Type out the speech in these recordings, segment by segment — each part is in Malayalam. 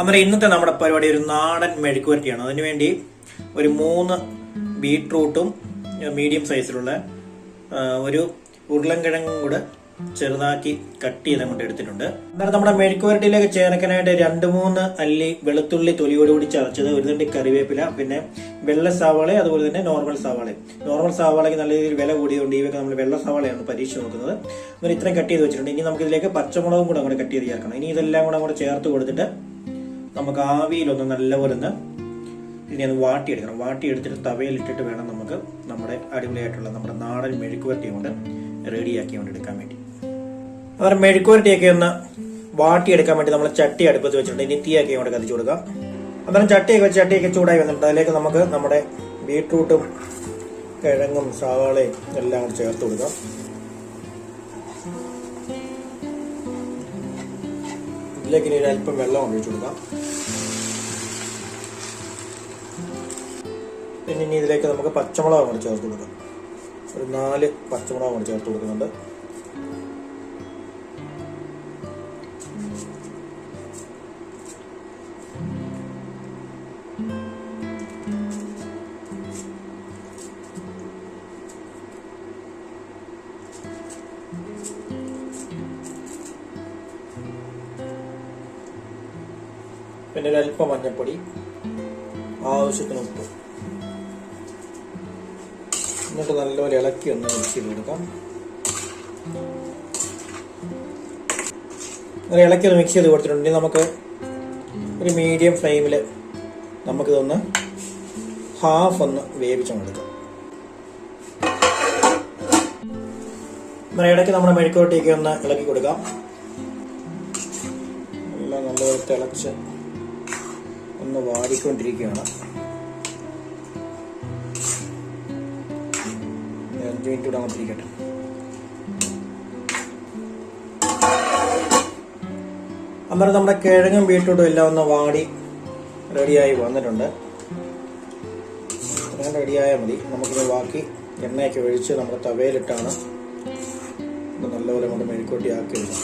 അന്നേരം ഇന്നത്തെ നമ്മുടെ പരിപാടി ഒരു നാടൻ മെഴുക്കുവരട്ടിയാണ്. അതിനുവേണ്ടി ഒരു മൂന്ന് ബീട്രൂട്ടും മീഡിയം സൈസിലുള്ള ഒരു ഉരുളൻകിഴങ്ങും കൂടെ ചെറുതാക്കി കട്ട് ചെയ്ത് അങ്ങോട്ട് എടുത്തിട്ടുണ്ട്. അന്നേരം നമ്മുടെ മെഴുക്കുവരട്ടിയിലേക്ക് ചേർക്കാനായിട്ട് രണ്ട് മൂന്ന് അല്ലി വെളുത്തുള്ളി തൊലിയോടുകൂടി ചതച്ചത് ഒരു തണ്ടി കറിവേപ്പില പിന്നെ വെള്ള സവാള അതുപോലെ തന്നെ നോർമൽ സവാള നോർമൽ സവാളയ്ക്ക് നല്ല രീതിയിൽ വില കൂടിയതുകൊണ്ട് ഇവയൊക്കെ നമ്മൾ വെള്ള സവാളയാണ് പരീക്ഷ നോക്കുന്നത്. അന്നേരം ഇത്രയും കട്ട് ചെയ്ത് വെച്ചിട്ടുണ്ട്. ഇനി നമുക്ക് ഇതിലേക്ക് പച്ചമുളകും കൂടെ അങ്ങോട്ട് കട്ട് ചെയ്ത് ചേർക്കണം. ഇനി ഇതെല്ലാം കൂടെ അങ്ങോട്ട് ചേർത്ത് കൊടുത്തിട്ട് നമുക്ക് ആവിയിലൊന്ന് നല്ലപോലെ ഒന്ന് ഇതിനെ ഒന്ന് വാട്ടിയെടുക്കണം. വാട്ടിയെടുത്തിട്ട് തവയിലിട്ടിട്ട് വേണം നമുക്ക് നമ്മുടെ അടിപൊളിയായിട്ടുള്ള നമ്മുടെ നാടൻ മെഴുക്കുവരട്ടി കൊണ്ട് റെഡിയാക്കി കൊണ്ട് എടുക്കാൻ വേണ്ടി. അവരുടെ മെഴുക്കുവരട്ടിയൊക്കെ ഒന്ന് വാട്ടിയെടുക്കാൻ വേണ്ടി നമ്മൾ ചട്ടി അടുപ്പത്ത് വെച്ചിട്ടുണ്ട്. ഇനി തീയൊക്കെ കൊണ്ട് കത്തിച്ചു കൊടുക്കാം. അന്നേരം ചട്ടിയൊക്കെ ചട്ടിയൊക്കെ ചൂടായി വന്നിട്ട് അതിലേക്ക് നമുക്ക് നമ്മുടെ ബീട്രൂട്ടും കിഴങ്ങും സവാളയും എല്ലാം കൂടി ചേർത്ത് കൊടുക്കാം. ഇതിലേക്ക് ഇനി അല്പം വെള്ളം ഒഴിച്ചു കൊടുക്കാം. പിന്നെ ഇനി ഇതിലേക്ക് നമുക്ക് പച്ചമുളക് കൂടെ ചേർത്ത് കൊടുക്കാം. ഒരു നാല് പച്ചമുളക് കൂടെ ചേർത്ത് കൊടുക്കുന്നുണ്ട്. പിന്നെ ഒരല്പം മഞ്ഞപ്പൊടി ആവശ്യത്തിന് ഉപ്പ്. എന്നിട്ട് നല്ലപോലെ ഇളക്കി ഒന്ന് മിക്സ് ചെയ്ത് കൊടുക്കാം അങ്ങനെ ഇളക്കി ഒന്ന് മിക്സ് ചെയ്ത് കൊടുത്തിട്ടുണ്ടെങ്കിൽ നമുക്ക് ഒരു മീഡിയം ഫ്ലെയിമിൽ നമുക്കിതൊന്ന് ഹാഫ് ഒന്ന് വേവിച്ചെടുക്കാം അങ്ങനെ ഇടയ്ക്ക് നമ്മുടെ മെഴുക്കോട്ടേക്ക് ഒന്ന് ഇളക്കി കൊടുക്കാം. എല്ലാം നല്ലപോലെ തിളച്ച് ഒന്ന് വാടിക്കൊണ്ടിരിക്കുകയാണ് അഞ്ച് മിനിറ്റ് കൂടെ അങ്ങോട്ടിരിക്കട്ടെ അന്നേരം നമ്മുടെ കിഴങ്ങും ബീട്രൂട്ടും എല്ലാം ഒന്ന് വാടി റെഡിയായി വന്നിട്ടുണ്ട്. അങ്ങനെ റെഡിയായാൽ മതി. നമുക്കിത് ബാക്കി എണ്ണയൊക്കെ ഒഴിച്ച് നമ്മുടെ തവയിലിട്ടാണ് നല്ലപോലെ കൊണ്ട് മെഴുക്കൂട്ടി ആക്കി എടുക്കാം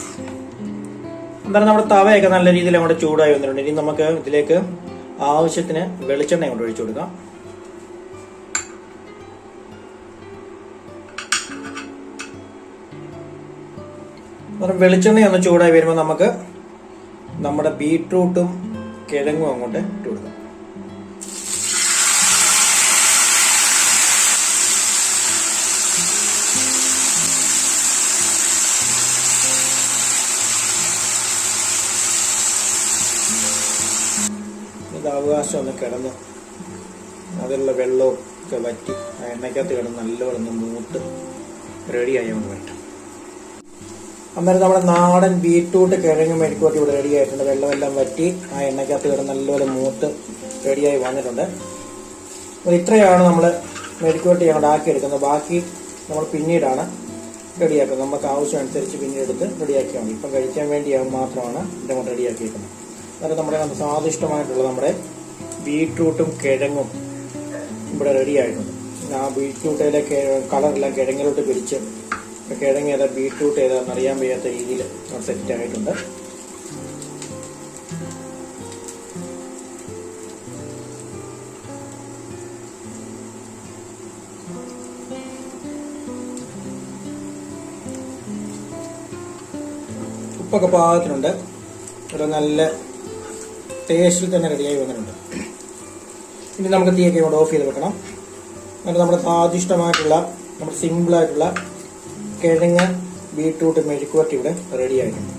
അന്നേരം നമ്മുടെ തവയൊക്കെ നല്ല രീതിയിൽ അങ്ങോട്ട് ചൂടായി വന്നിട്ടുണ്ട്. ഇനി നമുക്ക് ഇതിലേക്ക് ആവശ്യത്തിന് വെളിച്ചെണ്ണ കൊണ്ട് ഒഴിച്ചു കൊടുക്കാം. വെളിച്ചെണ്ണ ഒന്ന് ചൂടായി വരുമ്പോൾ നമുക്ക് നമ്മുടെ ബീട്രൂട്ടും കിഴങ്ങും അങ്ങോട്ട് ഇട്ട് കൊടുക്കാം. അവകാശം ഒന്ന് കിടന്ന് അതിലുള്ള വെള്ളവും ഒക്കെ വറ്റി ആ എണ്ണയ്ക്കകത്ത് കിടന്ന് നല്ലപോലെ ഒന്ന് മൂത്ത് റെഡിയായി നമുക്ക് പറ്റും അന്നേരം നമ്മുടെ നാടൻ ബീട്രൂട്ട് കിഴങ്ങ് മെഴുക്കുവട്ടി ഇവിടെ റെഡി ആയിട്ടുണ്ട്. വെള്ളമെല്ലാം വറ്റി ആ എണ്ണയ്ക്കകത്ത് കിടന്ന് നല്ലപോലെ മൂത്ത് റെഡിയായി വന്നിട്ടുണ്ട്. അപ്പോൾ ഇത്രയാണ് നമ്മൾ മെഴുക്കുവട്ടി അങ്ങോട്ട് ആക്കിയെടുക്കുന്നത്. ബാക്കി നമ്മൾ പിന്നീടാണ് റെഡിയാക്കുന്നത് നമുക്ക് ആവശ്യമനുസരിച്ച് പിന്നീട് എടുത്ത് റെഡിയാക്കിയാൽ മതി. ഇപ്പം കഴിക്കാൻ വേണ്ടി മാത്രമാണ് ഇത് കൊണ്ട് റെഡിയാക്കിയിരിക്കുന്നത് അന്നേരം നമ്മുടെ സ്വാദിഷ്ടമായിട്ടുള്ള നമ്മുടെ ബീട്രൂട്ടും കിഴങ്ങും ഇവിടെ റെഡി ആയിട്ടുണ്ട്. ആ ബീട്രൂട്ടിലെ കളറെല്ലാം കിഴങ്ങിലോട്ട് പിരിച്ച് കിഴങ്ങ് ഏതാ ബീട്രൂട്ട് ഏതാണെന്ന് അറിയാൻ വയ്യാത്ത രീതിയിൽ സെറ്റ് ആയിട്ടുണ്ട്. ഉപ്പൊക്കെ പാകത്തിനുണ്ട്. ഒരു നല്ല ടേസ്റ്റിൽ തന്നെ റെഡിയായി വന്നിട്ടുണ്ട്. ഇനി നമുക്ക് തീയൊക്കെ ഇവിടെ ഓഫ് ചെയ്ത് വെക്കണം. എന്നിട്ട് നമ്മുടെ സ്വാദിഷ്ടമായിട്ടുള്ള നമ്മുടെ സിമ്പിളായിട്ടുള്ള കിഴങ്ങ് ബീട്രൂട്ട് മെഴുക്കുവരട്ടി ഇവിടെ റെഡി ആയിട്ടുണ്ട്.